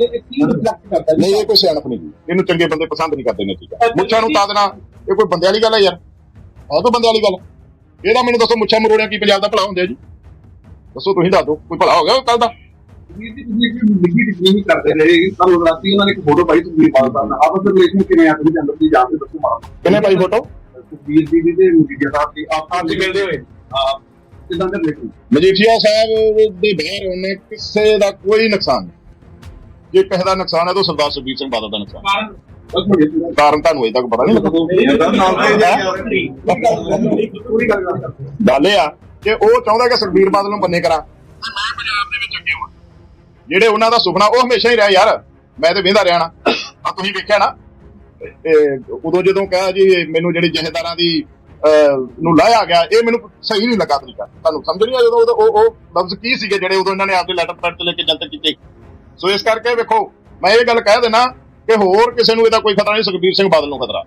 ਨਹੀਂ ਇਹ ਕੋਈ ਸਿਆਣਪ ਨਹੀਂ ਜੀ। ਇਹਨੂੰ ਚੰਗੇ ਬੰਦੇ ਪਸੰਦ ਨਹੀਂ ਕਰਦੇ ਨੇ ਚੀਜ਼ਾਂ ਮੁੱਛਾਂ ਨੂੰ ਤਾਂ ਦੇਣਾ ਇਹ ਕੋਈ ਬੰਦੇ ਵਾਲੀ ਗੱਲ ਹੈ ਯਾਰ। ਆਹ ਤਾਂ ਬੰਦੇ ਵਾਲੀ ਗੱਲ ਇਹਦਾ ਮੈਨੂੰ ਦੱਸੋ ਮੁੱਛਾਂ ਮਰੋੜਿਆ ਕੀ ਪੰਜਾਬ ਦਾ ਭਲਾ ਹੁੰਦਾ ਜੀ? ਦੱਸੋ ਤੁਸੀਂ ਦੱਸ ਦਿਓ ਕੋਈ ਭਲਾ ਹੋ ਗਿਆ ਕੱਲ ਦਾ? ਵੀਰ ਜੀ ਤੁਸੀਂ ਇੱਕ ਨਿੱਜੀ ਟਿੱਪਣੀ ਵੀ ਕਰਦੇ ਰਹੇ। ਕੱਲ ਰਾਤੀ ਉਹਨਾਂ ਨੇ ਇੱਕ ਫੋਟੋ ਪਾਈ ਤੁਸੀਂ ਪਾਲ ਦਾ ਆਪਸ ਵਿੱਚ ਰਿਲੇਸ਼ਨ ਕਿਵੇਂ ਆ ਤੁਸੀਂ ਅੰਦਰ ਦੀ ਜਾ ਕੇ ਦੱਸੋ ਮਾਰਾ ਕਿੰਨੇ ਪਾਈ ਫੋਟੋ ਵੀਰ ਜੀ ਦੀ ਤੇ ਮਜੀਠੀਆ ਸਾਹਿਬ ਦੀ। ਆਪ ਆਪ ਜੀ ਮਿਲਦੇ ਹੋਏ। ਹਾਂ ਕਿਦਾਂ ਦੇ ਰਿਲੇਸ਼ਨ ਮਜੀਠੀਆ ਸਾਹਿਬ ਦੇ ਬਾਹਰ ਉਹਨੇ ਕਿਸੇ ਦਾ ਕੋਈ ਨੁਕਸਾਨ ਨਹੀਂ। ਜੇ ਕਿਸੇ ਦਾ ਨੁਕਸਾਨ ਹੈ ਤਾਂ ਸਰਦਾਰ ਸੁਖਬੀਰ ਸਿੰਘ ਬਾਦਲ ਦਾ ਨੁਕਸਾਨ ਕਾਰਨ ਤੁਹਾਨੂੰ ਅਜੇ ਤੱਕ ਪਤਾ ਨਹੀਂ ਲੱਗਾ ਗੱਲ ਇਹ ਆ ਕਿ ਉਹ ਚਾਹੁੰਦਾ ਕਿ ਸੁਖਬੀਰ ਬਾਦਲ ਨੂੰ ਬੰਨੇ ਕਰਾਂ। ਤੇ ਮੈਂ ਪੰਜਾਬ ਦੇ ਵਿੱਚ ਅੱਗੇ ਹੋਵਾਂ। ਜਿਹੜੇ ਉਹਨਾਂ ਦਾ ਸੁਪਨਾ ਉਹ ਹਮੇਸ਼ਾ ਹੀ ਰਿਹਾ ਯਾਰ। ਮੈਂ ਤੇ ਵੇਂਦਾ ਰਿਹਾ ਨਾ। ਆ ਤੁਸੀਂ ਵੇਖਿਆ ਨਾ? ਤੇ ਉਦੋਂ ਜਦੋਂ ਕਿਹਾ ਜੀ ਮੈਨੂੰ ਜਿਹੜੀ ਜਹੇਦਾਰਾਂ ਦੀ ਅਹ, ਨੂੰ ਲਾਇਆ ਗਿਆ ਇਹ ਮੈਨੂੰ ਸਹੀ ਨਹੀਂ ਲੱਗਾ ਤਰੀਕਾ। ਤੁਹਾਨੂੰ ਸਮਝ ਨਹੀਂ ਆ ਜਦੋਂ ਉਹ ਉਹ ਲਫ਼ਜ਼ ਕੀ ਸੀਗੇ ਜਿਹੜੇ ਉਦੋਂ ਇਹਨਾਂ ਨੇ ਆਪਦੇ ਲੈਟਰ ਪੈਡ ਤੇ ਲੈ ਕੇ ਜਨਤਕ ਕੀਤੇ? ਸੋ ਇਸ ਕਰਕੇ ਵੇਖੋ, ਮੈਂ ਇਹ ਗੱਲ ਕਹਿ ਦੇਣਾ ਕਿ ਹੋਰ ਕਿਸੇ ਨੂੰ ਇਹਦਾ ਕੋਈ ਖਤਰਾ ਨਹੀਂ, ਸੁਖਬੀਰ ਸਿੰਘ ਬਾਦਲ ਨੂੰ ਖਤਰਾ।